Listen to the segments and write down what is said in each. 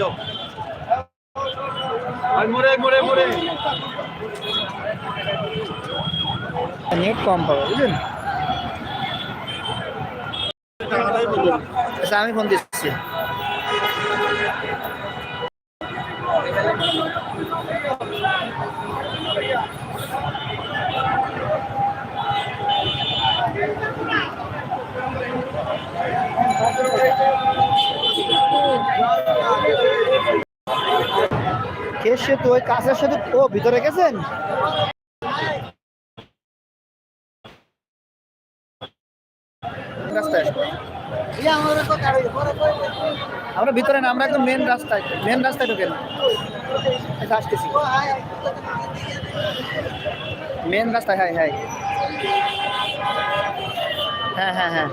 যাও। আর মোড়ে মোড়ে মোড়ে। নেট কম পাবো বুঝলেন? আচ্ছা, আমি ফোন দিচ্ছি। কে সে তো ওই কাছের সাথে ও ভিতরে গেছেন? আমরা ভিতরে না আমরা একদম মেন রাস্তায় মেন রাস্তায় ঢুকেন এই তো আসতেছি মেন রাস্তায় হ্যাঁ হ্যাঁ। হ্যাঁ হ্যাঁ হ্যাঁ।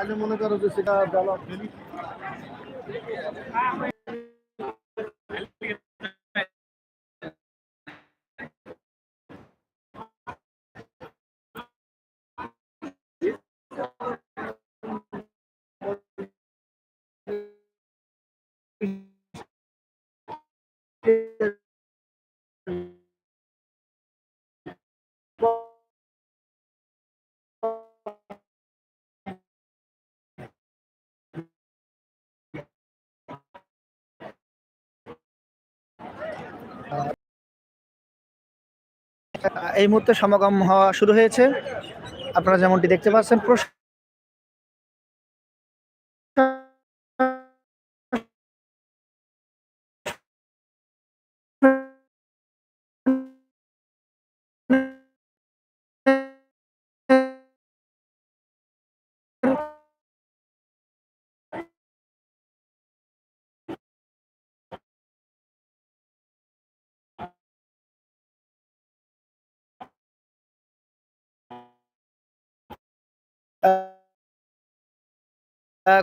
আগে মনে করো যে সেটা জ্বালা এই মুহূর্তে সমাগম হওয়া শুরু হয়েছে। আপনারা যেমনটি দেখতে পাচ্ছেন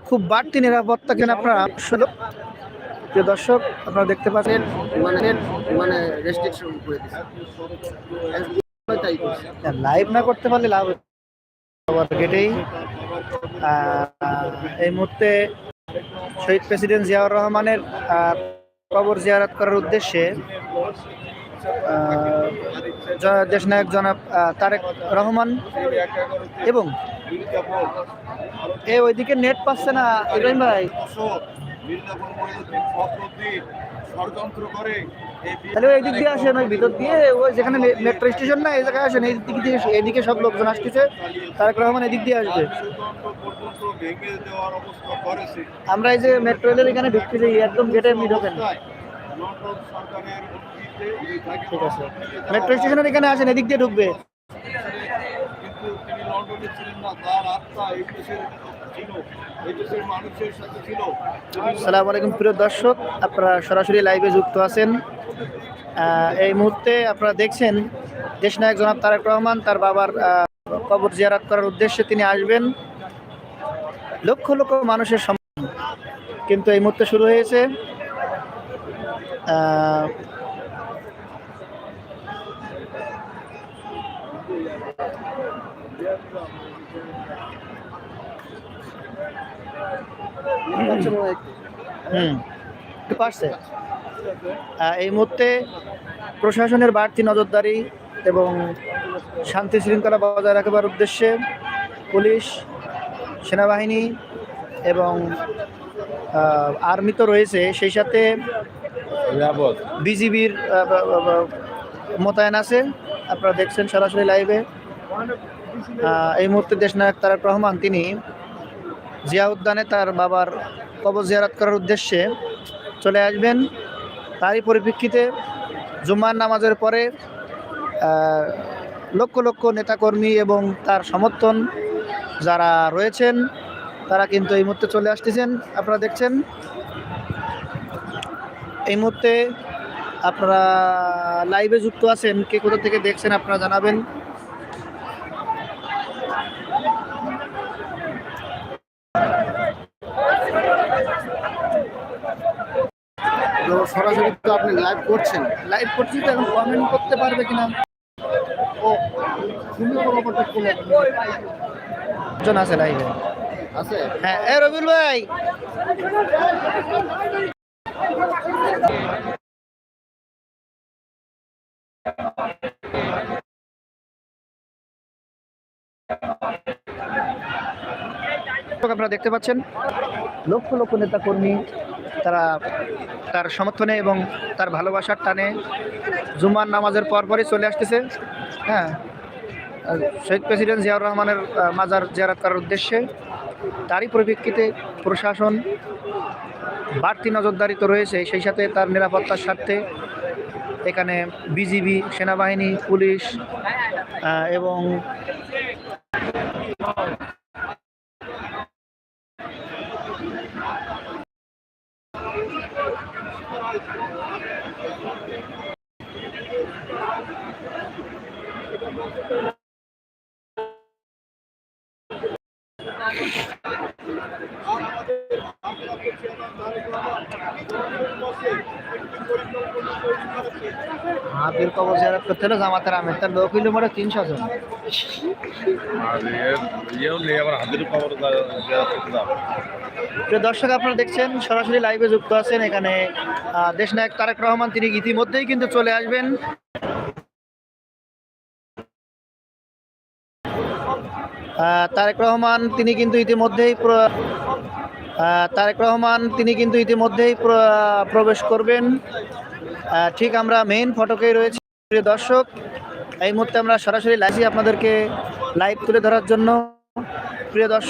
খুব বাড়তি নিরাপত্তা কেন আপনারা শুধু প্রিয় দর্শক, আপনারা দেখতে পাচ্ছেন মানে মানে রেস্ট্রিকশন করে দিচ্ছে লাইভ না করতে পারলে লাভ হচ্ছে। গেটেই এই মুহূর্তে শহীদ প্রেসিডেন্ট জিয়াউর রহমানের কবর জিয়ারত করার উদ্দেশ্যে দেশনায়ক জনাব তারেক রহমান। এবং এ ওইদিকে নেট পাচ্ছে না, ইব্রাহিম ভাই। ওই ভিতর দিয়ে, ওই যেখানে মেট্রো স্টেশন না, এই জায়গায় এই দিয়ে এদিকে সব লোকজন আসতেছে, তারেক রহমান এদিক দিয়ে আসবে। আমরা এই যে মেট্রো রেলের এখানে ঢুকতেছি, একদম গেটে এমনি ঢোকেন ঠিক আছে। মেট্রো স্টেশনের এখানে আসেন এদিক দিয়ে ঢুকবে। লন্ডনে ছিলেন না তার আত্মা এই দেশের ছিল এই দেশের মানুষের সাথে ছিল। তিনি সালাম আলাইকুম প্রিয় দর্শক আপনারা সরাসরি লাইভে যুক্ত আছেন। এই মুহূর্তে আপনারা দেখছেন দেশ দেশনায়ক জনাব তারেক রহমান তার বাবার কবর জিয়ারাত করার উদ্দেশ্যে তিনি আসবেন। লক্ষ লক্ষ মানুষের সমাগম কিন্তু এই মুহূর্তে শুরু হয়েছে। এই মুহূর্তে প্রশাসনের বাড়তি নজরদারি এবং শান্তি শৃঙ্খলা বজায় রাখবার উদ্দেশ্যে পুলিশ, সেনাবাহিনী এবং আর্মি তো রয়েছে। সেই সাথে বিজিবির মোতায়েন আছে। আপনারা দেখছেন সরাসরি লাইভে এই মুহূর্তে দেশনায়ক তারেক রহমান, তিনি জিয়া উদ্যানে তার বাবার কবর জিয়ারাত করার উদ্দেশ্যে চলে আসবেন। তারই পরিপ্রেক্ষিতে জুম্মার নামাজের পরে লক্ষ লক্ষ নেতাকর্মী এবং তার সমর্থন যারা রয়েছেন, তারা কিন্তু এই মুহূর্তে চলে আসতেছেন। আপনারা দেখছেন এই মুহূর্তে আপনারা লাইভে যুক্ত আছেন। কে কোথা থেকে দেখছেন আপনারা জানাবেন। সরাসরি তো আপনি লাইভ করছেন। লাইভ করছি তো এখন কমেন্ট করতে পারবে কিনা? ও তুমি জন আছে লাইভে আছে? হ্যাঁ এ রবিউল ভাই! আপনারা দেখতে পাচ্ছেন, লক্ষ লক্ষ নেতা কর্মী তারা তার সমর্থনে এবং তার ভালোবাসার টানে জুমার নামাজের পরপরই চলে আসতেছে। হ্যাঁ শহীদ প্রেসিডেন্ট জিয়াউর রহমানের মাজার জিয়ারত করার উদ্দেশ্যে তারই পরিপ্রেক্ষিতে প্রশাসন বাড়তি নজরদারি তো রয়েছে, সেই সাথে তার নিরাপত্তার স্বার্থে এখানে বিজিবি, সেনাবাহিনী, পুলিশ এবং হাতির কবর জিয়ারত করতে হলে জামাতের আমের। তার লোক হইলে তিনশো জন। প্রিয় দর্শক আপনারা দেখছেন সরাসরি লাইভে যুক্ত আছেন এখানে আহ, দেশনায়ক তারেক রহমান। তিনি ইতিমধ্যেই কিন্তু চলে আসবেন। তারেক রহমান তিনি কিন্তু ইতিমধ্যেই তারেক রহমান, তিনি কিন্তু ইতিমধ্যেই প্রবেশ করবেন। ঠিক আমরা মেইন ফটকেই রয়েছি, প্রিয় দর্শক। এই মুহূর্তে আমরা সরাসরি লাইভে আপনাদেরকে লাইভ তুলে ধরার জন্য। প্রিয় দর্শক